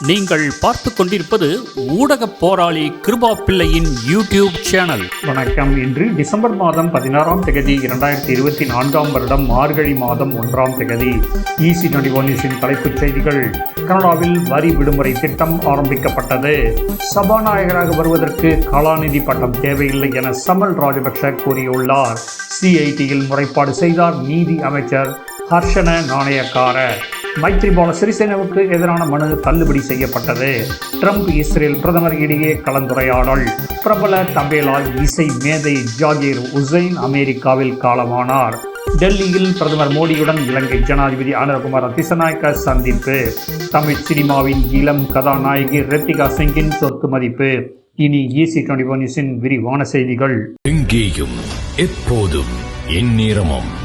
நீங்கள் பார்த்து கொண்டிருப்பது ஊடக போராளி கிருபா பிள்ளையின் யூடியூப் சேனல். வணக்கம். இன்று டிசம்பர் மாதம் பதினாறாம் தேதி இரண்டாயிரத்தி இருபத்தி நான்காம் வருடம் மார்கழி மாதம் ஒன்றாம் தேதி இசி டுவெண்டி ஒன் நியூஸின் தலைப்புச் செய்திகள். கனடாவில் வரி விடுமுறை திட்டம் ஆரம்பிக்கப்பட்டது. சபாநாயகராக வருவதற்கு கலாநிதி பட்டம் தேவையில்லை என சமல் ராஜபக்ஷ கூறியுள்ளார். சிஐடியில் முறைப்பாடு செய்தார் நீதி அமைச்சர் ஹர்ஷன நாணயக்கார. மைத்ரிபால சிறிசேனவுக்கு எதிரான மனு தள்ளுபடி செய்யப்பட்டது. ட்ரம்ப் இஸ்ரேல் பிரதமர் இடையே கலந்துரையாடல். பிரபல தபேலா இசை மேதை ஜாகிர் உசைன் அமெரிக்காவில் காலமானார். டெல்லியில் பிரதமர் மோடியுடன் இலங்கை ஜனாதிபதி அனுரகுமார் திசநாயக்க சந்திப்பு. தமிழ் சினிமாவின் இளம் கதாநாயகி ரெத்திகா சிங்கின் சொத்து மதிப்பு. இனி ஈசி டுவெண்டி ஒன் விரிவான செய்திகள். எங்கேயும் எப்போதும் எந்நேரமும்.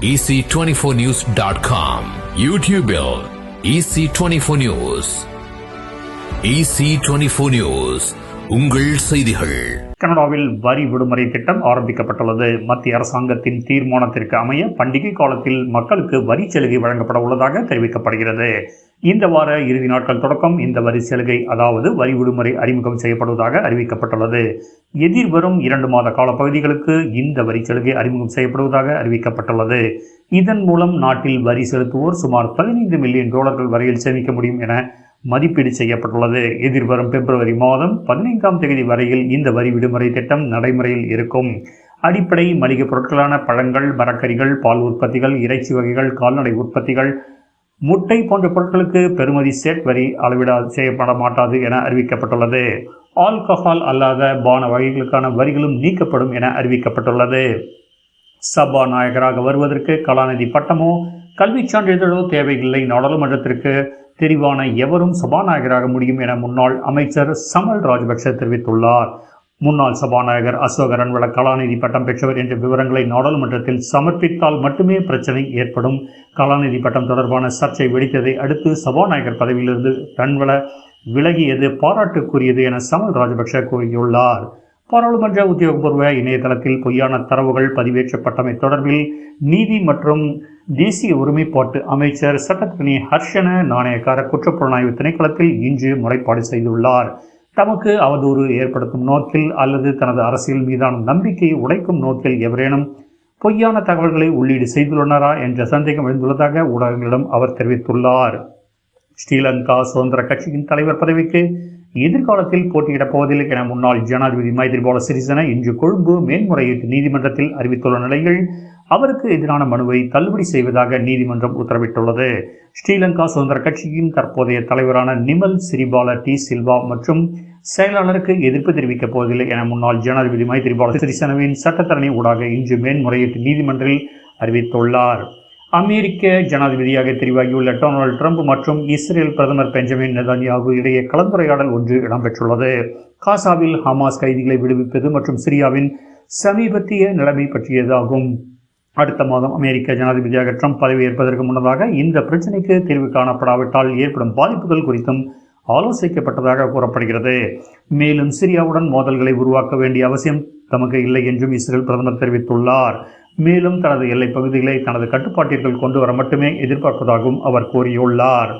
EC24News.com YouTube EC24 News. EC24 News EC24 News. உங்கள் செய்திகள். கனடாவில் வரி விடுமுறை திட்டம் ஆரம்பிக்கப்பட்டுள்ளது. மத்திய அரசாங்கத்தின் தீர்மானத்திற்கு அமைய பண்டிகை காலத்தில் மக்களுக்கு வரி சலுகை வழங்கப்பட உள்ளதாக தெரிவிக்கப்படுகிறது. இந்த வார இறுதி நாட்கள் தொடக்கம். இந்த வரி சலுகை அதாவது வரி விடுமுறை அறிமுகம் செய்யப்படுவதாக அறிவிக்கப்பட்டுள்ளது. எதிர்வரும் இரண்டு மாத கால பகுதிகளுக்கு இந்த வரி சலுகை அறிமுகம் செய்யப்படுவதாக அறிவிக்கப்பட்டுள்ளது. இதன் மூலம் நாட்டில் வரி செலுத்துவோர் சுமார் பதினைந்து மில்லியன் டாலர்கள் வரையில் சேமிக்க முடியும் என மதிப்பீடு செய்யப்பட்டுள்ளது. எதிர்வரும் பிப்ரவரி மாதம் பதினைந்தாம் தேதி வரையில் இந்த வரி விடுமுறை திட்டம் நடைமுறையில் இருக்கும். அடிப்படை மளிகைப் பொருட்களான பழங்கள் மரக்கறிகள் பால் உற்பத்திகள் இறைச்சி வகைகள் கால்நடை உற்பத்திகள் முட்டை போன்ற பொருட்களுக்கு பெறுமதி சேட் வரி அளவிடா செய்யப்பட மாட்டாது என அறிவிக்கப்பட்டுள்ளது. ஆல்கஹால் அல்லாத பான வகைகளுக்கான வரிகளும் நீக்கப்படும் என அறிவிக்கப்பட்டுள்ளது. சபாநாயகராக வருவதற்கு கலாநிதி பட்டமோ கல்விச் சான்றிதழோ தேவையில்லை. நாடாளுமன்றத்திற்கு தெரிவான எவரும் சபாநாயகராக முடியும் என முன்னாள் அமைச்சர் சமல் ராஜபக்ஷ தெரிவித்துள்ளார். முன்னாள் சபாநாயகர் அசோக ரன்வள கலாநிதி பட்டம் பெற்றவர் என்ற விவரங்களை நாடாளுமன்றத்தில் சமர்ப்பித்தால் மட்டுமே பிரச்சனை ஏற்படும். கலாநிதி பட்டம் தொடர்பான சர்ச்சை வெடித்ததை அடுத்து சபாநாயகர் பதவியிலிருந்து ரன்வள விலகியது பாராட்டுக்குரியது என சமல் ராஜபக்ஷ கூறியுள்ளார். பாராளுமன்ற உத்தியோகபூர்வ இணையதளத்தில் பொய்யான தரவுகள் பதிவேற்றப்பட்டமை தொடர்பில் நீதி மற்றும் தேசிய ஒருமைப்பாட்டு அமைச்சர் சட்டத்தரணி ஹர்ஷன நாணயக்கார குற்றப்புலனாய்வு திணைக்களத்தில் இன்று முறைப்பாடு செய்துள்ளார். தமக்கு அவதூறு ஏற்படுத்தும் நோக்கில் அல்லது தனது அரசியல் மீதான நம்பிக்கையை உடைக்கும் நோக்கில் எவரேனும் பொய்யான தகவல்களை உள்ளீடு செய்துள்ளனரா என்ற சந்தேகம் எழுந்துள்ளதாக ஊடகங்களிடம் அவர் தெரிவித்துள்ளார். ஸ்ரீலங்கா சுதந்திர கட்சியின் தலைவர் பதவிக்கு எதிர்காலத்தில் போட்டியிடப் போவதில்லை என முன்னாள் ஜனாதிபதி மைத்ரிபால சிறிசேன இன்று கொழும்பு மேன்முறையீட்டு நீதிமன்றத்தில் அறிவித்துள்ள நிலையில் அவருக்கு எதிரான மனுவை தள்ளுபடி செய்வதாக நீதிமன்றம் உத்தரவிட்டுள்ளது. ஸ்ரீலங்கா சுதந்திர கட்சியின் தற்போதைய தலைவரான நிமல் சிறிபால டி சில்வா மற்றும் செயலாளருக்கு எதிர்ப்பு தெரிவிக்கப் போவதில்லை என முன்னாள் ஜனாதிபதி மைத்ரிபால சிறிசேனவின் சட்டத்தரணி ஊடாக இன்று மேன்முறையீட்டு நீதிமன்றில் அறிவித்துள்ளார். அமெரிக்க ஜனாதிபதியாக தெரிவாகியுள்ள டொனால்டு ட்ரம்ப் மற்றும் இஸ்ரேல் பிரதமர் பெஞ்சமின் நெதன்யாகு இடையே கலந்துரையாடல் ஒன்று இடம்பெற்றுள்ளது. காசாவில் ஹமாஸ் கைதிகளை விடுவிப்பது மற்றும் சிரியாவின் சமீபத்திய நிலைமை பற்றியதாகும். அடுத்த மாதம் அமெரிக்க ஜனாதிபதியாக ட்ரம்ப் பதவியேற்பதற்கு முன்னதாக இந்த பிரச்சினைக்கு தீர்வு காணப்படாவிட்டால் ஏற்படும் பாதிப்புகள் குறித்தும் ஆலோசிக்கப்பட்டதாக கூறப்படுகிறது. மேலும் சிரியாவுடன் மோதல்களை உருவாக்க வேண்டிய அவசியம் தமக்கு இல்லை என்றும் இஸ்ரேல் பிரதமர் தெரிவித்துள்ளார். மேலும் தனது எல்லைப் பகுதிகளை தனது கட்டுப்பாட்டிற்குள் கொண்டு வர மட்டுமே எதிர்பார்ப்பதாகவும் அவர் கூறியுள்ளார்.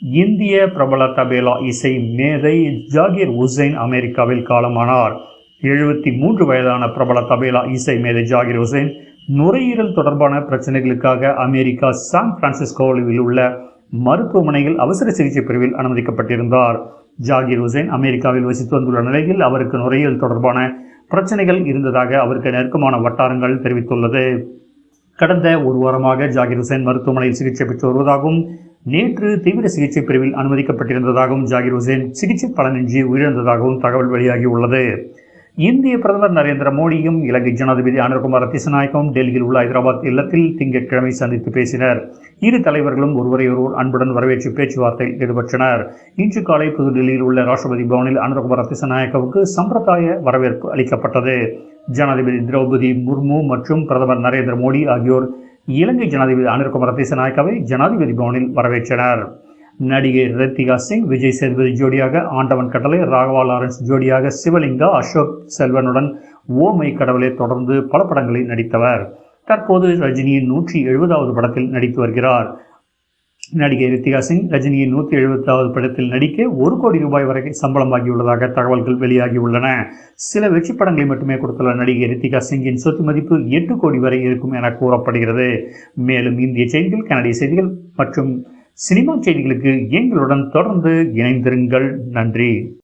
இந்திய பிரபல தபேலா இசை மேதை ஜாகிர் உசைன் அமெரிக்காவில் காலமானார். எழுபத்தி மூன்று வயதான பிரபல தபேலா இசை மேதை ஜாகிர் உசைன் நுரையீரல் தொடர்பான பிரச்சனைகளுக்காக அமெரிக்கா சான் பிரான்சிஸ்கோவில் உள்ள மருத்துவமனையில் அவசர சிகிச்சை பிரிவில் அனுமதிக்கப்பட்டிருந்தார். ஜாகிர் உசைன் அமெரிக்காவில் வசித்து வந்துள்ள நிலையில் அவருக்கு நுரையீரல் தொடர்பான பிரச்சனைகள் இருந்ததாக அவருக்கு நெருக்கமான வட்டாரங்கள் தெரிவித்துள்ளது. கடந்த ஒரு வாரமாக ஜாகிர் ஹுசேன் மருத்துவமனையில் சிகிச்சை பெற்று வருவதாகவும் நேற்று தீவிர சிகிச்சை பிரிவில் அனுமதிக்கப்பட்டிருந்ததாகவும் ஜாகிர் ஹுசேன் சிகிச்சை பலனின்றி உயிரிழந்ததாகவும் தகவல் வெளியாகியுள்ளது. இந்திய பிரதமர் நரேந்திர மோடியும் இலங்கை ஜனாதிபதி அனுர்குமார் திசநாயகம் டெல்லியில் உள்ள ஹைதராபாத் இல்லத்தில் திங்கட்கிழமை சந்தித்து பேசினர். இரு தலைவர்களும் ஒருவரையொருவர் அன்புடன் வரவேற்று பேச்சுவார்த்தையில் ஈடுபட்டனர். இன்று காலை புதுடெல்லியில் உள்ள ராஷ்டிரபதி பவனில் அனுர்குமார் திசநாயகவுக்கு சம்பிரதாய வரவேற்பு அளிக்கப்பட்டது. ஜனாதிபதி திரௌபதி முர்மு மற்றும் பிரதமர் நரேந்திர மோடி ஆகியோர் இலங்கை ஜனாதிபதி அனில்குமார் திசநாயக்காவை ஜனாதிபதி பவனில் வரவேற்றனர். நடிகை ரித்திகா சிங் விஜய் சேதுபதி ஜோடியாக ஆண்டவன் கட்டளை ராகவா லாரன்ஸ் ஜோடியாக சிவலிங்கா அசோக் செல்வனுடன் ஓமை கடவுளை தொடர்ந்து பல படங்களில் நடித்தவர். தற்போது ரஜினியின் நூற்றி எழுபதாவது படத்தில் நடித்து வருகிறார். நடிகை ரித்திகா சிங் ரஜினியின் நூற்றி எழுபதாவது படத்தில் நடிக்க ஒரு கோடி ரூபாய் வரை சம்பளமாகியுள்ளதாக தகவல்கள் வெளியாகியுள்ளன சில வெற்றி படங்களை மட்டுமே கொடுத்துள்ள நடிகை ரித்திகா சிங்கின் சொத்து மதிப்பு எட்டு கோடி வரை இருக்கும் என கூறப்படுகிறது. மேலும் இந்திய செய்திகள் கனடிய செய்திகள் மற்றும் சினிமா செய்திகளுக்கு எங்களுடன் தொடர்ந்து இணைந்திருங்கள். நன்றி.